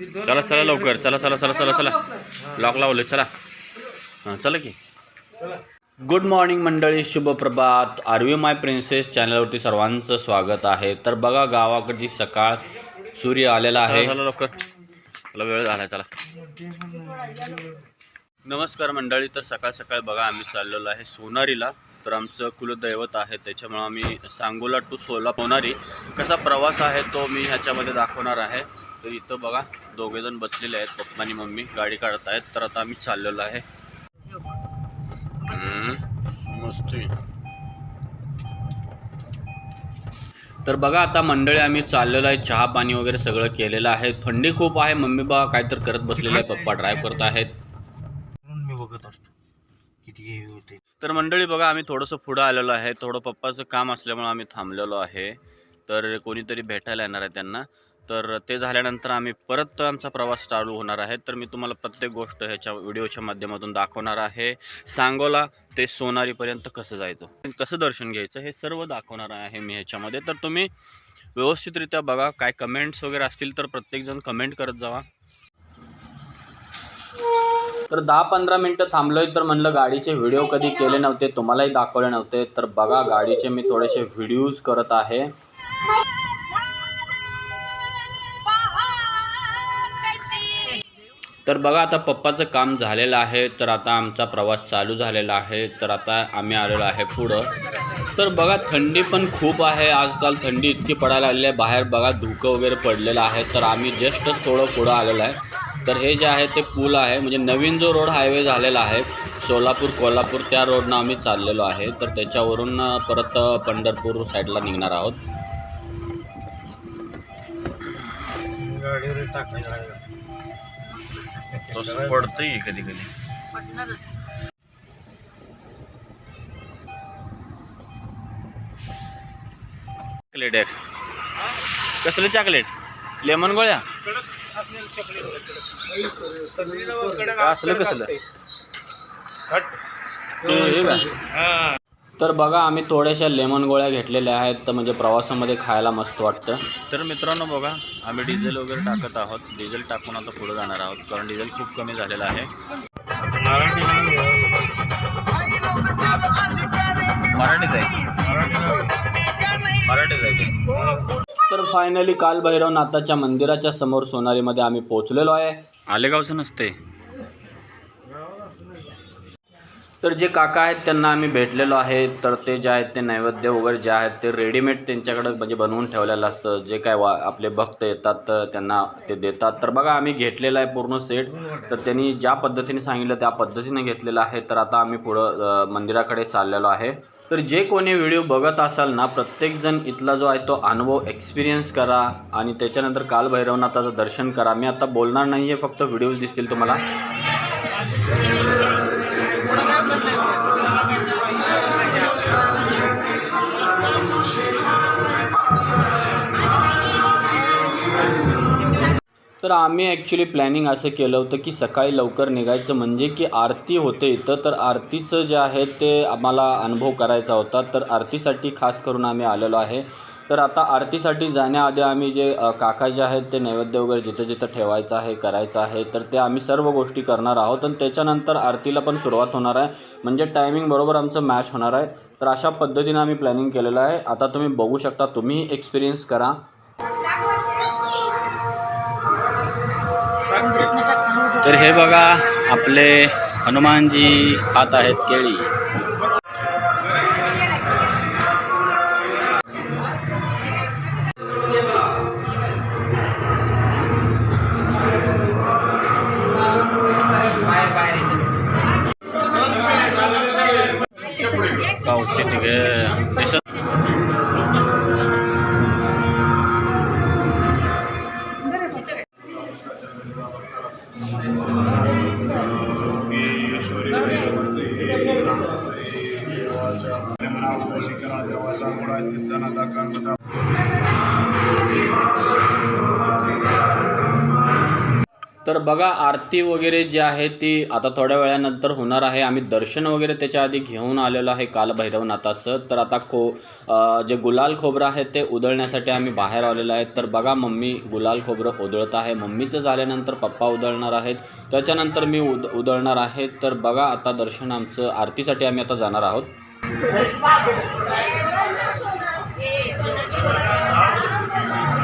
चला चला लवकर चला चला चला चला चला. लॉक लावले चला. हां चला की. गुड मॉर्निंग मंडळी शुभ प्रभात. आरवी माय प्रिन्सेस चॅनलवरती सर्वांचं स्वागत आहे. तर बघा गावाकडची सकाळ सूर्य आलेला आहे. चला लवकर. चला वेळ झाला चला. नमस्कार मंडळी तर सकाळ सकाळ बघा आम्ही चाललेलो आहे सोनारीला. तर आमचं कुलदैवत आहे त्याच्यामुळं आम्ही सांगोला टू सोला सोनारी. कसा प्रवास आहे तो मी ह्याच्यामध्ये दाखवणार आहे. तर इथं बघा दोघेजण बसलेले आहेत. पप्पा आणि मम्मी गाडी काढत आहेत. तर आता आम्ही चाललेलो आहे. मस्त. तर बघा आता मंडळी आम्ही चाललेलो आहे. चहा पाणी वगैरे सगळं केलेलं आहे. थंडी खूप आहे. मम्मी बा काय तर करत बसलेले आहे. पप्पा ड्राईव्ह करत आहेत. मी बघत असतो. किती हे होते. तर मंडळी बघा आम्ही थोडंसं पुढं आलेलो आहे. थोडं पप्पाचं काम असल्यामुळे आम्ही थांबलेलो आहे. तर कोणीतरी भेटायला येणार आहे त्यांना. तर ते झाल्यानंतर आम्ही परत आमचा प्रवास चालू होणार आहे. तर मी तुम्हाला प्रत्येक गोष्ट ह्याच्या व्हिडिओच्या माध्यमातून दाखवणार आहे. सांगोला ते सोनारीपर्यंत कसं जायचं? कसं दर्शन घ्यायचं हे सर्व दाखवणार आहे मी ह्याच्यामध्ये. तर तुम्ही व्यवस्थितरित्या बघा काय कमेंट्स वगैरे असतील तर प्रत्येकजण कमेंट करत जावा. तर दहा पंधरा मिनटं थांबलोय तर म्हणलं गाडीचे व्हिडिओ कधी केले नव्हते तुम्हालाही दाखवले नव्हते. तर बघा गाडीचे मी थोडेसे व्हिडिओज करत आहे. तर बघा आता पप्पाचं काम झालेलं आहे तर आता आमचा प्रवास चालू झालेला आहे तर आता आम्ही आलेलो आहे पुढं. तर बघा थंडी पण खूप आहे आजकाल थंडी इतकी पडायला लागली आहे बाहेर बघा धुकं वगैरे पडलेलं आहे तर आम्ही जस्टच थोडं पुढं आलेलं आहे. तर हे जे आहे ते पूल आहे म्हणजे नवीन जो रोड हायवे झालेला आहे सोलापूर कोल्हापूर त्या रोडनं आम्ही चाललेलो आहे तर त्याच्यावरून परत पंढरपूर साईडला निघणार आहोत. टाकायला तसं पडतंय कधी कधी चॉकलेट आहे कसलं चॉकलेट? लेमन गोळ्या? असलं कसलं? ते हे? तर बघा आम्ही थोड्याशा लेमन गोळ्या घेतलेल्या आहेत तर म्हणजे प्रवासामध्ये खायला मस्त वाटतं. तर मित्रांनो बघा आम्ही डिझेल वगैरे टाकत आहोत. डिझेल टाकून आता पुढे जाणार आहोत कारण डिझेल खूप कमी झालेलं आहे. मराठीच आहे. मराठीच आहे. ते. तर फायनली कालभैरवनाथाच्या मंदिराच्या समोर सोनारीमध्ये आम्ही पोहोचलेलो आहे. आलेगावचं नसते तर जे काका आहेत त्यांना आम्ही भेटलेलो आहे. तर ते जे आहेत ते नैवेद्य वगैरे जे आहेत ते रेडीमेड त्यांच्याकडे म्हणजे बनवून ठेवलेलं असतं. जे काय वा आपले भक्त येतात तर त्यांना ते देतात. तर बघा आम्ही घेतलेलं आहे पूर्ण सेट तर त्यांनी ज्या पद्धतीने सांगितलं त्या पद्धतीने घेतलेलं आहे. तर आता आम्ही पुढं मंदिराकडे चाललेलो आहे. तर जे कोणी व्हिडिओ बघत असाल ना प्रत्येकजण इथला जो आहे तो अनुभव एक्सपिरियन्स करा. आणि त्याच्यानंतर कालभैरवनाथाचं दर्शन करा. मी आता बोलणार नाही आहे फक्त व्हिडिओज दिसतील तुम्हाला. तर आम्ही ॲक्च्युली प्लॅनिंग असं केलं होतं की सकाळी लवकर निघायचं. म्हणजे की आरती होते इथं तर आरतीचं जे आहे ते आम्हाला अनुभव करायचा होता. तर आरतीसाठी खास करून आम्ही आलेलो आहे. तर आता आरतीसाठी जाण्याआधी आम्ही जे काका जे आहेत ते नैवेद्य वगैरे जिथं जिथं ठेवायचं आहे करायचं आहे तर ते आम्ही सर्व गोष्टी करणार आहोत. आणि त्याच्यानंतर आरतीला पण सुरुवात होणार आहे. म्हणजे टायमिंग बरोबर आमचं मॅच होणार आहे. तर अशा पद्धतीने आम्ही प्लॅनिंग केलेलं आहे. आता तुम्ही बघू शकता तुम्ही एक्सपिरियन्स करा. तर हे बघा आपले हनुमानजी खात आहेत केळी. गावचे तिघे तर बघा आरती वगैरे जी आहे ती आता थोड्या वेळानंतर होणार आहे आम्ही दर्शन वगैरे त्याच्या आधी घेऊन आलेलो आहे कालभैरवनाथाचं तर आता खो जे गुलाल खोबरं आहे ते उधळण्यासाठी आम्ही बाहेर आलेलो आहे तर बघा मम्मी गुलाल खोबरं उधळत आहे मम्मीचं झाल्यानंतर पप्पा उधळणार आहेत त्याच्यानंतर मी उद उधळणार आहे तर बघा आता दर्शन आमचं आरतीसाठी आम्ही आता जाणार आहोत สวัสดีครั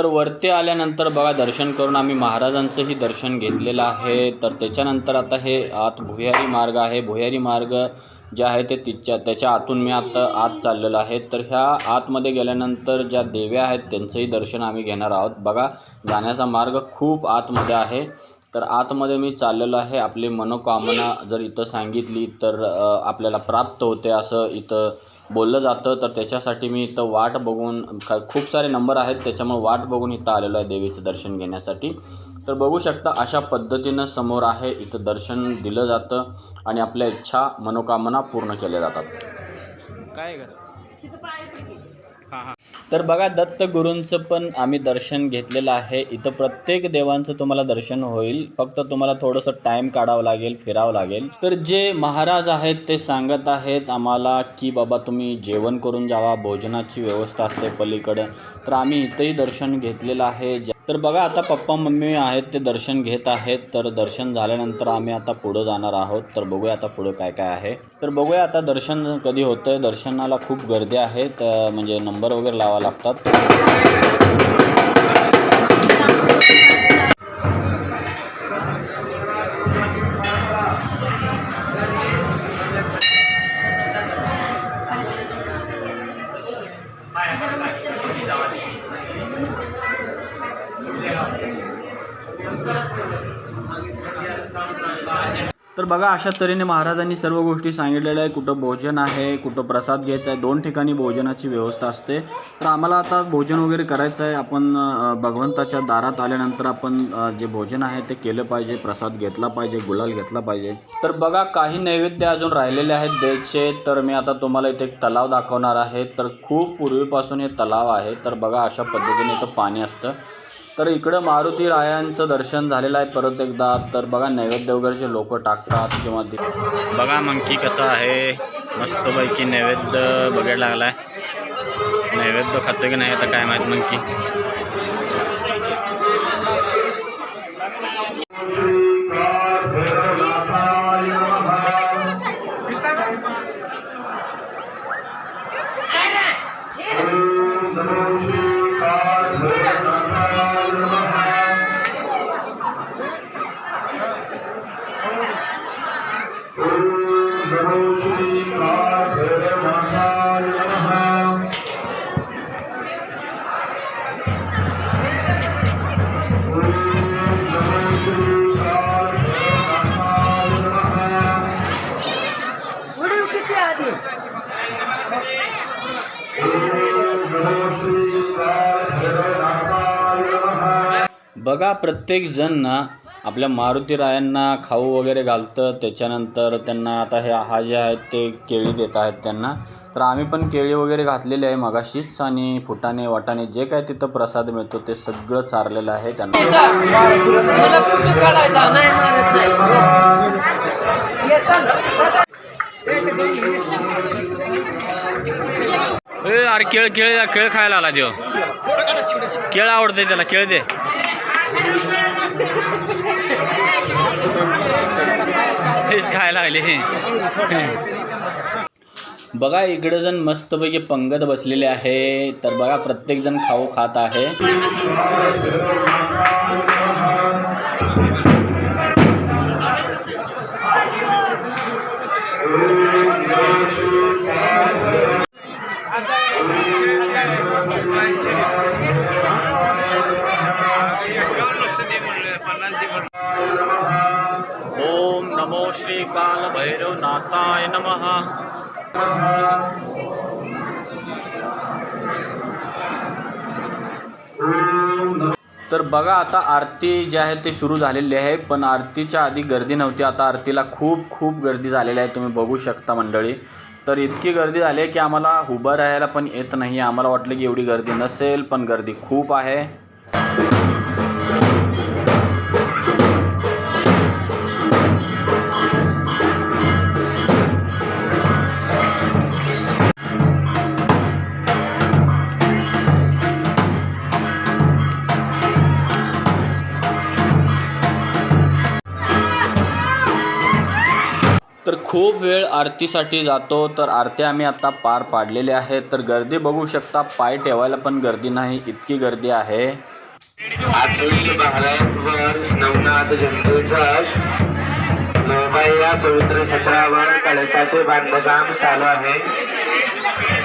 तर वरती आल्यानंतर बघा दर्शन करून आम्ही महाराजांचंही दर्शन घेतलेलं आहे. तर त्याच्यानंतर आता हे आत भुयारी मार्ग आहे. भुयारी मार्ग जे आहे ते तिच्या त्याच्या आतून मी आता आत चाललेलो आहे. तर ह्या आतमध्ये गेल्यानंतर ज्या देव्या आहेत त्यांचंही दर्शन आम्ही घेणार आहोत. बघा जाण्याचा मार्ग खूप आतमध्ये आहे. तर आतमध्ये मी चाललेलो आहे. आपली मनोकामना जर इथं सांगितली तर आपल्याला प्राप्त होते असं इथं बोललं जातं तर त्याच्यासाठी मी इथं वाट बघून का खूप सारे नंबर आहेत त्याच्यामुळे वाट बघून इथं आलेलो आहे देवीचं दर्शन घेण्यासाठी. तर बघू शकता अशा पद्धतीनं समोर आहे इथं दर्शन दिलं जातं आणि आपल्या इच्छा मनोकामना पूर्ण केल्या जातात. काय तर बघा दत्तगुरूंचं पण आम्ही दर्शन घेतलेलं आहे. इथं प्रत्येक देवांचं तुम्हाला दर्शन होईल. फक्त तुम्हाला थोडंसं टाईम काढावं लागेल फिरावं लागेल. तर जे महाराज आहेत ते सांगत आहेत आम्हाला की बाबा तुम्ही जेवण करून जावा भोजनाची व्यवस्था असते पलीकडं. तर आम्ही इथंही दर्शन घेतलेलं आहे. ज्या- तर बघा आता पप्पा मम्मी आहेत ते दर्शन घेत आहेत. तर दर्शन झाल्यानंतर आम्ही आता पुढं जाणार आहोत. तर बघूया आता पुढं काय काय आहे. तर बघूया आता दर्शन कधी होतं आहे दर्शनाला खूप गर्दी आहे. तर म्हणजे नंबर वगैरे लावा लागतात. तर बघा अशा तऱ्हेने महाराजांनी सर्व गोष्टी सांगितलेल्या आहे कुठं भोजन आहे कुठं प्रसाद घ्यायचा आहे दोन ठिकाणी भोजनाची व्यवस्था असते. तर आम्हाला आता भोजन वगैरे करायचं आहे. आपण भगवंताच्या दारात आल्यानंतर आपण जे भोजन आहे ते केलं पाहिजे प्रसाद घेतला पाहिजे गुलाल घेतला पाहिजे. तर बघा काही नैवेद्य अजून राहिलेले आहेत द्यायचे तर मी आता तुम्हाला इथे एक तलाव दाखवणार आहे. तर खूप पूर्वीपासून हे तलाव आहे. तर बघा अशा पद्धतीने इथं पाणी असतं. तर इकडं मारुती रायांचं दर्शन झालेलं आहे परत एकदा. तर बघा नैवेद्य वगैरेचे लोक टाकतात किंवा ते बघा मंकी कसं आहे. मस्तपैकी नैवेद्य बघायला लागलाय. नैवेद्य खातो की नाही आता काय माहीत मंकी? बघा प्रत्येक जण ना आपल्या मारुती रायांना खाऊ वगैरे घालतं. त्याच्यानंतर त्यांना आता हे हा जे आहेत ते केळी देत आहेत त्यांना. तर आम्ही पण केळी वगैरे घातलेली आहे मगाशीच आणि फुटाणे वाटाणे जे काय तिथं प्रसाद मिळतो ते सगळं चारलेलं आहे त्यांना. केळ केळ केळ खायला आला देव केळ आवडते त्याला केळ दे. तेच खायला आले बघा इकडे जण मस्तपैकी पंगत बसलेले आहे. तर बघा प्रत्येक जण खाऊ खात आहे. श्री काल नमः। तर बघा आता आरती जी आहे ते सुरू झालेली आहे पण आरतीच्या आधी गर्दी नव्हती. आता आरतीला खूप खूप गर्दी झालेली आहे तुम्ही बघू शकता मंडळी. तर इतकी गर्दी झाली आहे की आम्हाला उभं राहायला पण येत नाही. आम्हाला वाटलं की एवढी गर्दी नसेल पण गर्दी खूप आहे. खूप वेळ आरतीसाठी जातो तर आरत्या आम्ही आता पार पाडलेल्या आहेत. तर गर्दी बघू शकता पाय ठेवायला पण गर्दी नाही इतकी गर्दी आहे. या पवित्र क्षेत्रावर कलशाचे बांधकाम चालू आहे.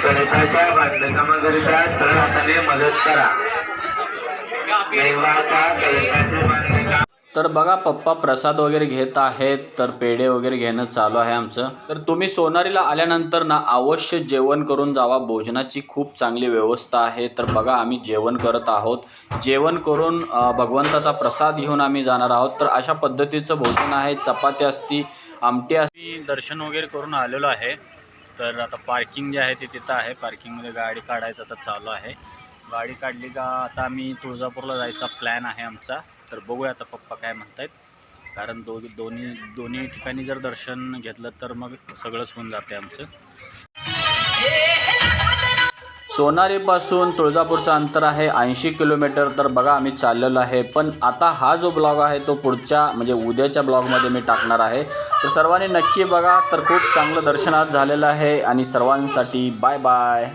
कलशाच्या बांधकामाकरिता तळ हाताने मदत करा. देवाचा कळसाचे बांधकाम तर बघा पप्पा प्रसाद वगैरे घेत आहेत तर पेढे वगैरे घेणं चालू आहे आमचं. तर तुम्ही सोनारीला आल्यानंतर ना अवश्य जेवण करून जावा. भोजनाची खूप चांगली व्यवस्था आहे. तर बघा आम्ही जेवण करत आहोत. जेवण करून भगवंताचा प्रसाद घेऊन आम्ही जाणार आहोत. तर अशा पद्धतीचं भोजन आहे. चपाती असती आमटी असती. दर्शन वगैरे करून आलेलो आहे. तर आता पार्किंग जे आहे ते तिथं आहे. पार्किंगमध्ये गाडी काढायचं आता चालू आहे. गाडी काढली का आता आम्ही तुळजापूरला जायचा प्लॅन आहे आमचा. तर बघूया आता पप्पा काय म्हणतायत. कारण दो दोन्ही दोन्ही ठिकाणी जर दर्शन घेतलं तर मग सगळंच होऊन जाते आमचं. सोनारीपासून तुळजापूरचं अंतर आहे ऐंशी किलोमीटर. तर बघा आम्ही चाललेलो आहे. पण आता हा जो ब्लॉग आहे तो पुढच्या म्हणजे उद्याच्या ब्लॉगमध्ये मी टाकणार आहे. तर सर्वांनी नक्की बघा तर खूप चांगलं दर्शन आज झालेलं आहे. आणि सर्वांसाठी बाय बाय